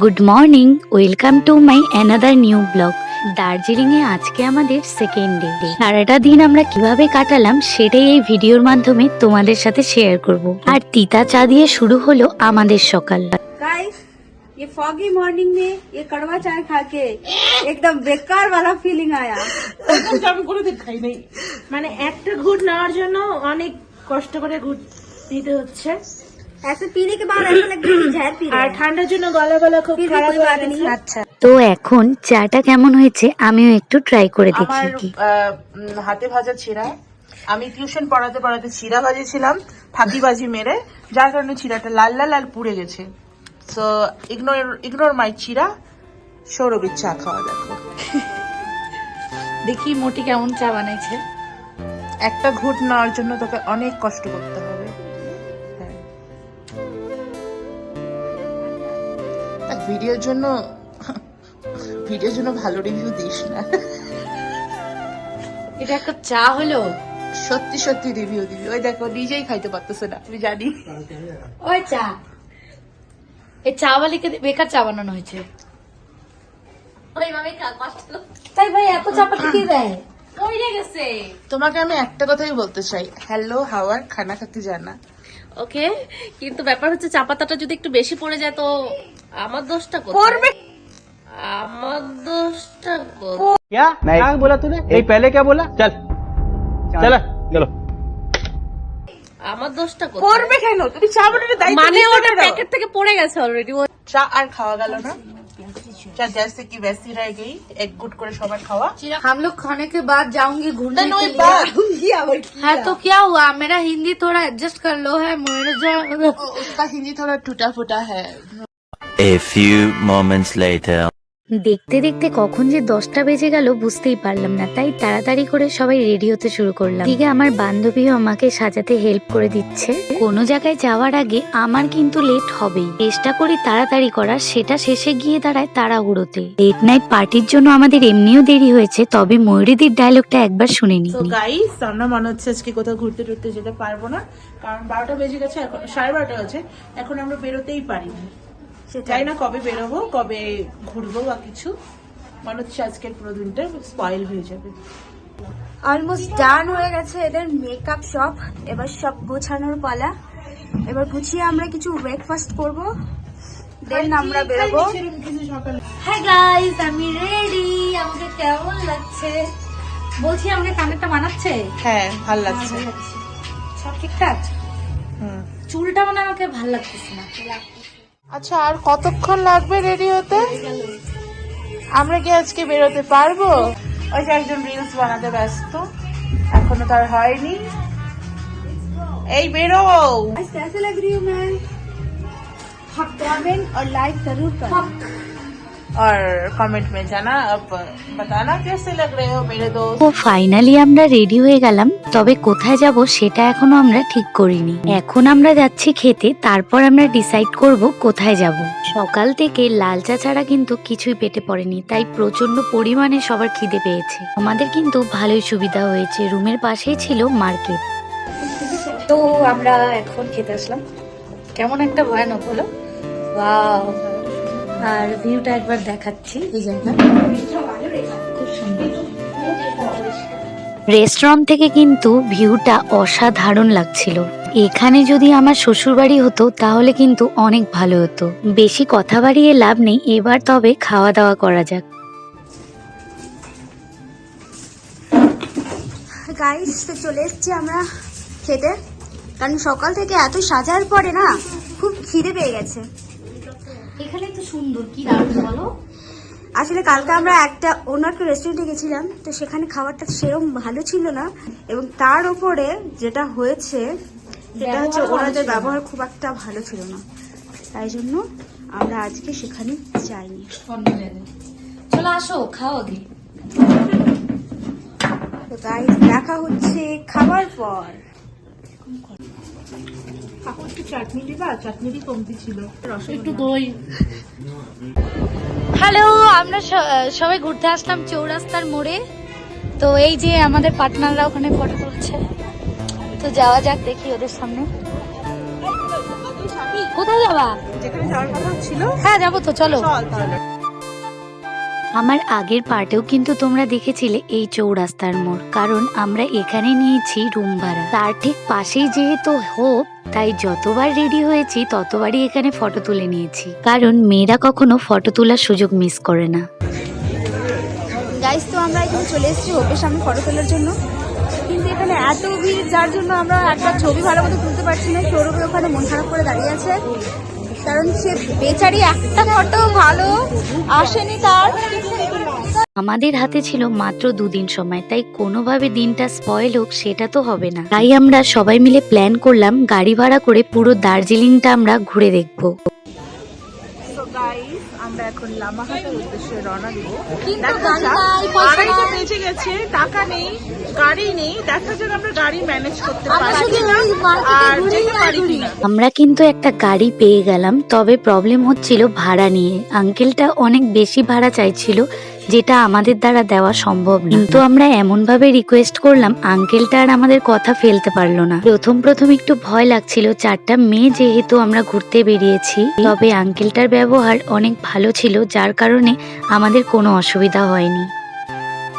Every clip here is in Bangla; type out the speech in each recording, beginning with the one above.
good morning welcome to my another new blog Darjeeling এ আজকে আমাদের সেকেন্ড ডে সারাটা দিন আমরা কিভাবে কাটালাম সেটাই এই ভিডিওর মাধ্যমে তোমাদের সাথে শেয়ার করব আর তিতা চা দিয়ে শুরু হলো আমাদের সকাল गाइस ये फॉगी मॉर्निंग में ये कड़वा चाय खा के एकदम बेकार वाला फीलिंग आया আমি কোনোদিন খাই নাই মানে একটা ঘুট নেওয়ার জন্য অনেক কষ্ট করে ঘুট নিতে হচ্ছে ঠান্ডার জন্য আচ্ছা। তো এখন চাটা কেমন হয়েছে? আমিও একটু ট্রাই করে দেখি হাতে ভাজা ছিঁড়ায় আমি টিউশন পড়াতে পড়াতে ছিঁড়া ভাজেছিলাম ফাঁকিবাজি মেরে যার কারণে ছিঁড়াটা লাল লাল লাল পুড়ে গেছে। সো ইগনোর ইগনোর মাই ছিঁড়া সৌরভীর চা খাওয়া দেখো দেখি মোটি কেমন চা বানাইছে। একটা ঘুট নেওয়ার জন্য তোকে অনেক কষ্ট করতে হবে ভিডিওর জন্য ভিডিওর জন্য ভালো রিভিউ দিস না। এটা একটা চা হলো। সত্যি সত্যি রিভিউ দিবি। ওই দেখো নিজেই খাইতে পারতেছে না। আমি জানি। ওই চা। এই চা বালিকে বেকার চা বানানো হয়েছে। তাই ভাই এত চাপাতি কি দেয়? কইরে তোমাকে আমি একটা কথাই বলতে চাই। হ্যালো হাওয়ার খানা খাতে জানা। ওকে কিন্তু ব্যাপার হচ্ছে চা পাতাটা যদি একটু বেশি পড়ে যায় তো আমার দোষটা কোথায় আমার দোষটা কোথায় क्या क्या बोला तूने नहीं पहले क्या बोला चल चल चलो আমার দোষটা কোথায় করবে কেন তুমি চা বানানোর দায়িত্ব মানে নিতে ওটা কেন? প্যাকেট থেকে পড়ে গেছে অলরেডি চা আর খাওয়া গেল না চা जैसे कि वैसी रह गई एक गुट করে সবার খাওয়া हम लोग खाने के बाद जाऊंगी घूमने देन के वही लिए बात हाँ तो क्या हुआ मेरा हिंदी थोड़ा एडजस्ट कर लो है मेरे जो उसका हिंदी थोड़ा टूटा फूटा है A few moments later. দেখতে দেখতে কখন যে দশটা বেজে গেল বুঝতেই পারলাম না, তাই তাড়াতাড়ি করে সবাই রেডি হতে শুরু করলাম। দিকে আমার বান্ধবীও আমাকে সাজাতে হেল্প করে দিচ্ছে। কোনো জায়গায় যাওয়ার আগে আমার কিন্তু লেট হবেই। চেষ্টা করি তাড়াতাড়ি করার, সেটা শেষে গিয়ে দাঁড়ায় তাড়াহুড়োতে। লেট নাইট পার্টির জন্য আমাদের এমনিও দেরি হয়েছে, তবে ময়ূরীদির ডায়লগটা একবার শুনে নি গাইস আমরা মনে হচ্ছে আজকে কোথাও ঘুরতে টুরতে যেতে পারব না, কারণ বারোটা বেজে গেছে, এখন সাড়ে বারোটা হচ্ছে এখন আমরা বেরোতেই পারি না জানি না কবে বেরোবো কবে ঘুরবো বা কিছু। মনে হচ্ছে আজকের পুরো দিনটা স্পয়েল হয়ে যাবে। অলমোস্ট ডান হয়ে গেছে এদের মেকআপ শপ এবার সব গোছানোর পালা। এবার গুছিয়ে আমরা কিছু ব্রেকফাস্ট করব। দেন আমরা বেরোবো। হ্যাঁ গাইস আমি রেডি। আমাকে কেমন লাগছে? বলছি আমাকে কানেরটা হ্যাঁ ভালো লাগছে। সব ঠিকঠাক? হুম। চুলটা মানে আমাকে ভালো লাগতেছে না। আচ্ছা আর কতক্ষণ লাগবে রেডি হতে আমরা কি আজকে বেরোতে পারবো ওই যে একজন রিলস বানাতে ব্যস্ত এখনো তার হয়নি এই বেরো आज कैसे लग रही हूँ मैं कमेंट और लाइक जरूर करना और कमेंट में जाना अब बताना कैसे लग रहे हो मेरे दोस्त ও ফাইনালি আমরা রেডি হয়ে গেলাম তবে কোথায় যাব সেটা এখনো আমরা ঠিক করিনি এখন আমরা যাচ্ছি খেতে তারপর আমরা ডিসাইড করব কোথায় যাব সকাল থেকে লাল চা ছাড়া কিন্তু কিছুই পেটে পড়েনি তাই প্রচন্ড পরিমাণে সবার খিদে পেয়েছে আমাদের কিন্তু ভালোই সুবিধা হয়েছে রুমের পাশেই ছিল মার্কেট তো আমরা এখন খেতে আসলাম কেমন একটা ভয়ানক হলো ওয়াও আর ভিউটা একবার দেখাচ্ছি এই জায়গা খুব সুন্দর রেস্টুরেন্ট থেকে কিন্তু ভিউটা অসাধারণ লাগছিল। এখানে যদি আমার শ্বশুরবাড়ি হতো তাহলে কিন্তু অনেক ভালো হতো। বেশি কথা বাড়িয়ে লাভ নেই এবার তবে খাওয়া দাওয়া করা যাক। গাইস তো চলে এসেছি আমরা খেতে। কারণ সকাল থেকে এত সাজার পরে না খুব খিদে পেয়ে গেছে। এখানে তো সুন্দর কি দারুণ বলো। আসলে কালকে আমরা একটা অন্য একটা রেস্টুরেন্টে গেছিলাম তো সেখানে খাবারটা সেরকম ভালো ছিল না। এবং তার উপরে যেটা হয়েছে সেটা হচ্ছে ওনাদের ব্যবহার খুব একটা ভালো ছিল না। তাই জন্য আমরা আজকে সেখানে যাইনি। চলো আসো খাও দি তাই দেখা হচ্ছে খাবার পর। কাকু একটু চাটনি দিবা? চাটনিরই কমতি ছিল। একটু দই। হ্যালো আমরা সবাই ঘুরতে আসলাম চৌরাস্তার মোড়ে। তো এই যে আমাদের পার্টনাররা ওখানে ফটো তুলছে। তো যাওয়া যাক দেখি ওদের সামনে। কোথায় যাবা? যেখানে যাওয়ার কথা ছিল। হ্যাঁ যাব তো চলো। আমার আগের পার্টেও কিন্তু তোমরা দেখেছিলে এই চৌরাস্তার মোড়। কারণ আমরা এখানে নিয়েছি রুম ভাড়া। তার ঠিক পাশেই যেহেতু হোপ তাই যতবার রেডি হয়েছি, ততবারই এখানে ফটো তুলে নিয়েছি। কারণ মেয়েরা কখনো ফটো তোলার সুযোগ মিস করে না। গাইস তো আমরা এখানে চলে এসেছি হোপের সামনে ফটো তোলার জন্য। কিন্তু এখানে এত ভিড়, যার জন্য আমরা একটা ছবি ভালো মতো তুলতে পারছি না। সৌরভের ওখানে মন খারাপ করে দাঁড়িয়ে আছে। কারণ সে বেচারি একটা ফটো ভালো আসেনি তার। আমাদের হাতে ছিল মাত্র দুদিন সময় তাই কোনোভাবে দিনটা স্পয়েল হোক সেটা তো হবে না। তাই আমরা সবাই মিলে প্ল্যান করলাম গাড়ি ভাড়া করে পুরো দার্জিলিংটা আমরা ঘুরে দেখব। আমরা এখন লামাহাটের উদ্দেশ্যে রওনা দিব। কিন্তু দেখা গাড়ি যাক, নাই, পয়সা আড়াইটা বেজে গেছে টাকা নেই গাড়ি নেই দেখা যাক আমরা গাড়ি ম্যানেজ করতে পারি শুধু কিনা ওই market এ আর যেতে পারি কিনা। আমরা কিন্তু একটা গাড়ি পেয়ে গেলাম তবে প্রবলেম হচ্ছিল ভাড়া নিয়ে। আঙ্কেলটা অনেক বেশি ভাড়া চাইছিল যেটা আমাদের দ্বারা দেওয়া সম্ভব না। কিন্তু আমরা এমন ভাবে রিকোয়েস্ট করলাম আঙ্কেলটা আর আমাদের কথা ফেলতে পারল না। প্রথম প্রথম একটু ভয় লাগছিল চারটা মেয়ে যেহেতু আমরা ঘুরতে বেরিয়েছি তবে আঙ্কেলটার ব্যবহার অনেক ভালো ছিল যার কারণে আমাদের কোনো অসুবিধা হয়নি।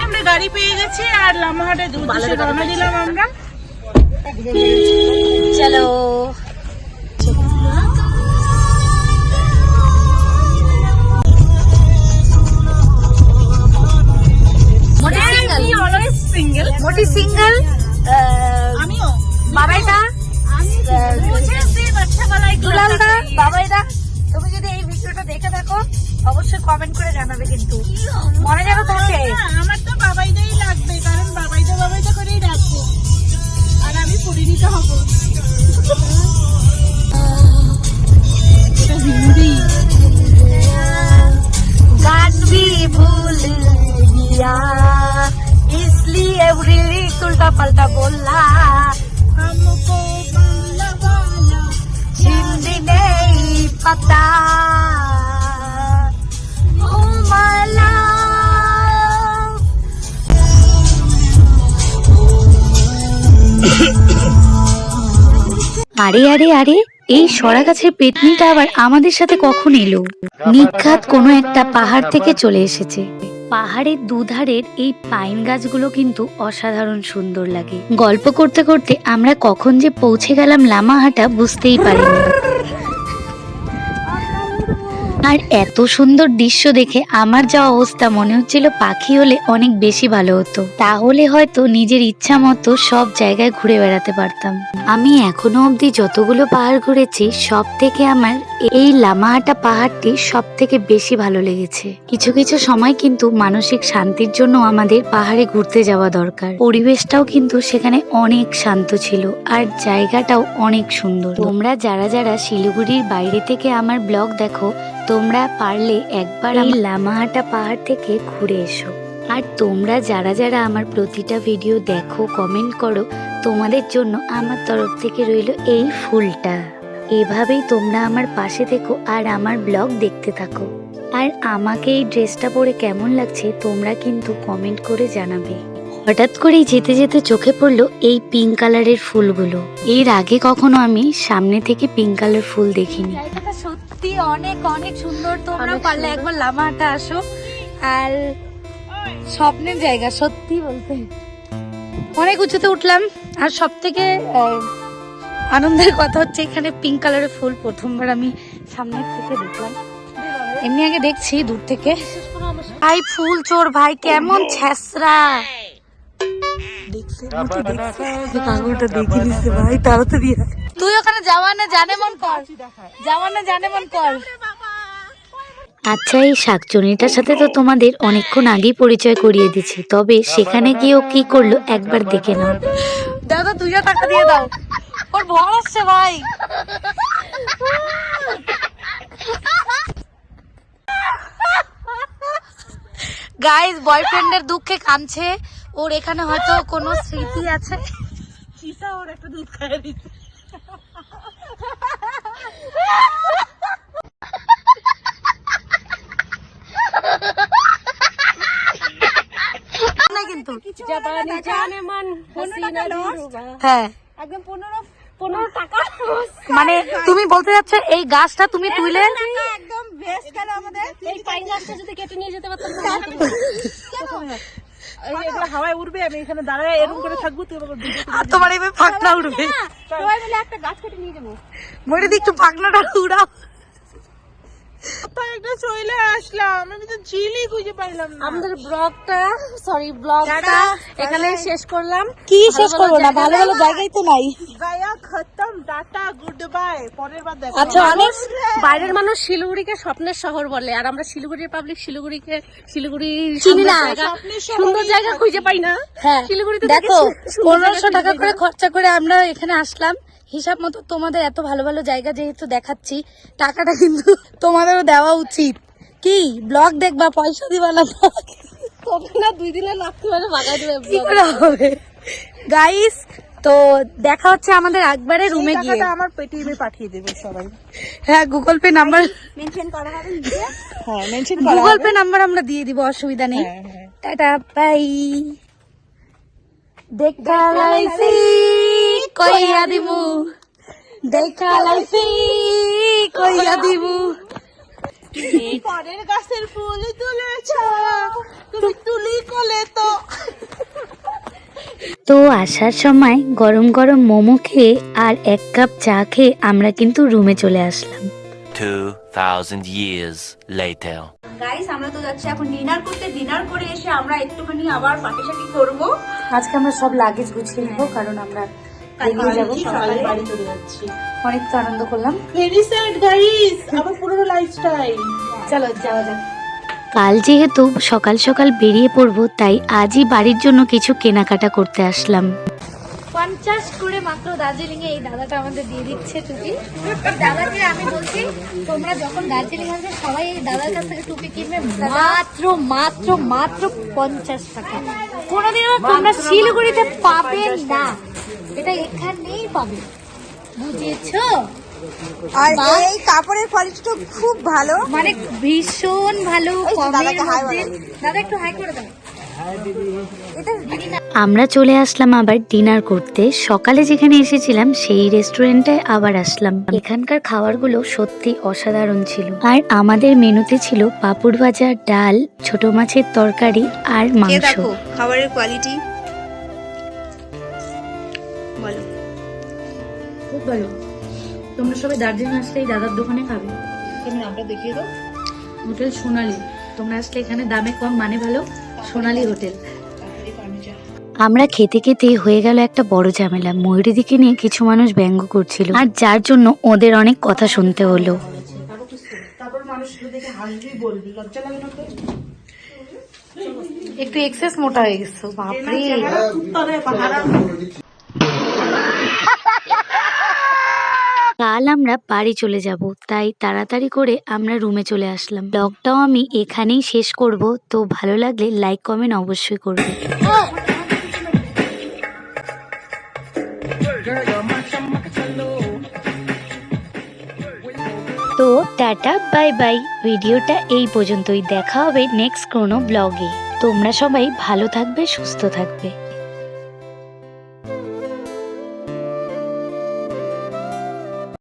আমরা গাড়ি পেয়ে গেছি আর রওনা দিলাম আমরা। চলো। single. Me always single. What is single? Uh, इसलिए लिरिक्स उल्टा पलटा बोला हमको बाला बाला हिंदी नहीं पता ओ मला আরে আরে আরে এই সরা গাছের পেতনিটা আবার আমাদের সাথে কখন এলো নিঘাত কোনো একটা পাহাড় থেকে চলে এসেছে পাহাড়ের দুধারের এই পাইন গাছগুলো কিন্তু অসাধারণ সুন্দর লাগে। গল্প করতে করতে আমরা কখন যে পৌঁছে গেলাম লামাহাটা বুঝতেই পারিনি। আর এত সুন্দর দৃশ্য দেখে আমার যা অবস্থা মনে হচ্ছিল পাখি হলে অনেক বেশি ভালো হতো। তাহলে হয়তো নিজের ইচ্ছা মতো সব জায়গায় ঘুরে বেড়াতে পারতাম। আমি এখনও অবধি যতগুলো পাহাড় ঘুরেছি, সব থেকে আমার এই লামাহাটা পাহাড়টি সব থেকে বেশি ভালো লেগেছে। কিছু কিছু সময় কিন্তু মানসিক শান্তির জন্য আমাদের পাহাড়ে ঘুরতে যাওয়া দরকার। পরিবেশটাও কিন্তু সেখানে অনেক শান্ত ছিল আর জায়গাটাও অনেক সুন্দর। তোমরা যারা যারা শিলিগুড়ির বাইরে থেকে আমার ব্লগ দেখো তোমরা পারলে একবার এই লামাহাটা পাহাড় থেকে ঘুরে এসো। আর তোমরা যারা যারা আমার প্রতিটা ভিডিও দেখো কমেন্ট করো তোমাদের জন্য আমার তরফ থেকে রইল এই ফুলটা। এভাবেই তোমরা আমার পাশে থেকো আর আমার ব্লগ দেখতে থাকো। আর আমাকে এই ড্রেসটা পরে কেমন লাগছে তোমরা কিন্তু কমেন্ট করে জানাবে। হঠাৎ করেই যেতে যেতে চোখে পড়ল এই পিঙ্ক কালারের ফুলগুলো। এর আগে কখনো আমি সামনে থেকে পিঙ্ক কালার ফুল দেখিনি। সত্যি অনেক অনেক সুন্দর। তোমরা পারলে একবার লামাহাটা আসো। আর স্বপ্নের জায়গা সত্যি বলতে। অনেক উঁচুতে উঠলাম। আর সব থেকে আনন্দের কথা হচ্ছে এখানে পিঙ্ক কালারের ফুল প্রথমবার আমি সামনের থেকে দেখলাম। এমনি আগে দেখছি দূর থেকে। ভাই ফুল চোর ভাই কেমন ছেসরা কাগজটা দেখে নিচ্ছে ভাই তাড়াতাড়ি। তুই ওখানে জামানে জানে মন কর। জামানে জানে মন কর। আচ্ছা এই শাকচুনিটার সাথে তো তোমাদের অনেকক্ষণ আগেই পরিচয় করিয়ে দিচ্ছি তবে সেখানে গিয়ে ও কি করল একবার দেখে নাও। দাদা তুইও টাকা দিয়ে দাও। ওর ভয় আসছে ভাই। গাইজ বয়ফ্রেন্ডের দুঃখে কাঁদছে। ওর এখানে হয়তো কোনো স্মৃতি আছে? চিতা ওর একটা দুধ খাইয়ে দিচ্ছে। কিন্তু। হ্যাঁ। মানে তুমি বলতে যাচ্ছ এই গাছটা তুমি তুলে একদম আমাদের? এই যে এগুলো হাওয়ায় উঠবে আমি এখানে দাঁড়ায় এরকম করে থাকব তোমার এবার ফাঁকনা উঠবে একটা গাছ কেটে নিয়ে যাব। মরে দি একটু ফাঁকনাটা উড়াও। একটা চলে আসলাম। আমি তো ঝিলই খুঁজে পাইলাম না। আমাদের ব্লগটা সরি ব্লগটা এখানে শেষ করলাম। কি শেষ করব না? ভালো ভালো জায়গাই তো নাই। গায়া খতম টাটা গুড বাই পরের বার দেখো আচ্ছা অনেক বাইরের মানুষ শিলিগুড়িকে স্বপ্নের শহর বলে আর আমরা শিলিগুড়ির পাবলিক শিলিগুড়িকে শিলিগুড়ি চিনি না। সুন্দর জায়গা খুঁজে পাই না। হ্যাঁ শিলিগুড়িতে দেখো পনেরোশো টাকা করে খরচা করে আমরা এখানে আসলাম। হিসাব মতো তোমাদের এত ভালো ভালো জায়গা যেহেতু দেখাচ্ছি টাকাটা কিন্তু তোমাদেরও দেওয়া উচিত। কি? ব্লগ দেখবা পয়সা দিবা না তবে না দুই দিনে লাগতে পারে বাগাই দেবে হবে? গাইস তো দেখা হচ্ছে আমাদের একবারে রুমে গিয়ে। টাকাটা আমার পেটিএমে পাঠিয়ে দেবে সবাই। হ্যাঁ গুগল পে নাম্বার মেনশন করা হবে হ্যাঁ মেনশন করা গুগল পে নাম্বার আমরা দিয়ে দিব অসুবিধা নেই। হ্যাঁ, হ্যাঁ। টাটা বাই দেখা কইয়া দিমু। দেখা লাইছি কইয়া দিমু। পরের গাছের ফুল তুলেছ তুমি তুলি কোলে তো। তো আসার সময় গরম গরম মোমো খেয়ে আর এক কাপ চা খেয়ে আমরা কিন্তু রুমে চলে আসলাম। 2,000 years later. গাইস আমরা তো যাচ্ছি এখন ডিনার করতে। ডিনার করে এসে আমরা একটুখানি আবার পার্টি সাটি করব। আজকে আমরা সব লাগেজ গুছিয়ে নেব কারণ আমরা বেরিয়ে যাব সকালে সকালে বাড়ি চলে যাচ্ছি। অনেক তো আনন্দ করলাম। ভেরি স্যাড গাইস আমার পুরনো লাইফস্টাইল চলো যাওয়া যাক। কাল যেহেতু সকাল সকাল বেরিয়ে পড়ব তাই আজই বাড়ির জন্য কিছু কেনাকাটা করতে আসলাম। পঞ্চাশ করে মাত্র দার্জিলিং এই দাদাটা আমাদের দিয়ে দিচ্ছে টুপি। দাদাকে আমি বলছি তোমরা যখন দার্জিলিং আসবে সবাই এই দাদার কাছ থেকে টুপি কিনবে। মাত্র মাত্র মাত্র পঞ্চাশ টাকা। কোনোদিনও তোমরা শিলিগুড়িতে পাবে না। এটা এখানেই পাবে। বুঝেছ? আর এই কাপড়ের কোয়ালিটিটা খুব ভালো। মানে ভীষণ ভালো কমের মধ্যে। দাদা একটু হাই করে দাও। আমরা চলে আসলাম আবার ডিনার করতে। সকালে যেখানে এসেছিলাম সেই রেস্টুরেন্টে আবার আসলাম। এখানকার খাবারগুলো সত্যি অসাধারণ ছিল। আর আমাদের মেনুতে ছিল পাপড় ভাজা ডাল ছোট মাছের তরকারি আর মাংস। খাবারের কোয়ালিটি খুব ভালো। তোমরা সবাই দার্জিলিং আসলে এই দাদার দোকানে খাবে। তুমি নামটা দেখিয়ে দাও। হোটেল সোনালি। তোমরা আসলে এখানে দামে কম মানে ভালো সোনালি হোটেল। আমরা খেতে খেতে হয়ে গেল একটা বড় ঝামেলা। ময়ূরীদিকে নিয়ে কিছু মানুষ ব্যঙ্গ করছিল। আর যার জন্য ওদের অনেক কথা শুনতে হলো। একটু এক্সেস মোটা হয়ে গেছো বাপরে। কাল আমরা বাড়ি চলে যাব, তাই তাড়াতাড়ি করে আমরা রুমে চলে আসলাম। ব্লগটাও আমি এখানেই শেষ করব, তো ভালো লাগলে লাইক, কমেন্ট অবশ্যই করবে। তো টাটা, বাই বাই। ভিডিওটা এই পর্যন্তই। দেখা হবে নেক্সট কোনো ব্লগে। তোমরা সবাই ভালো থাকবে, সুস্থ থাকবে।